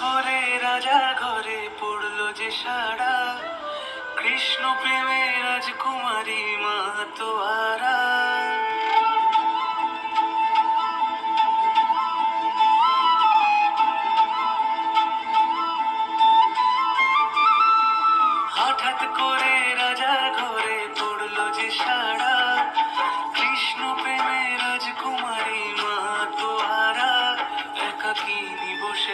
করে রাজা ঘরে পড়ল যে সারা কৃষ্ণ প্রেমে রাজকুমারী মাতোয়ারা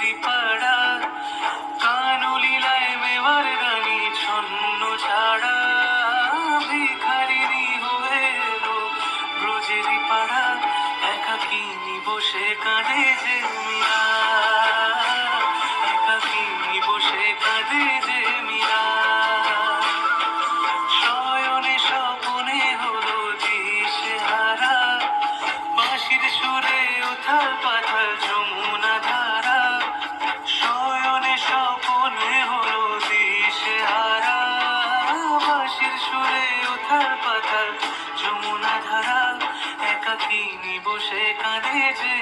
ready. লেখার পাতার যমুনা ধারা একাকিনী বসে কাঁদে যে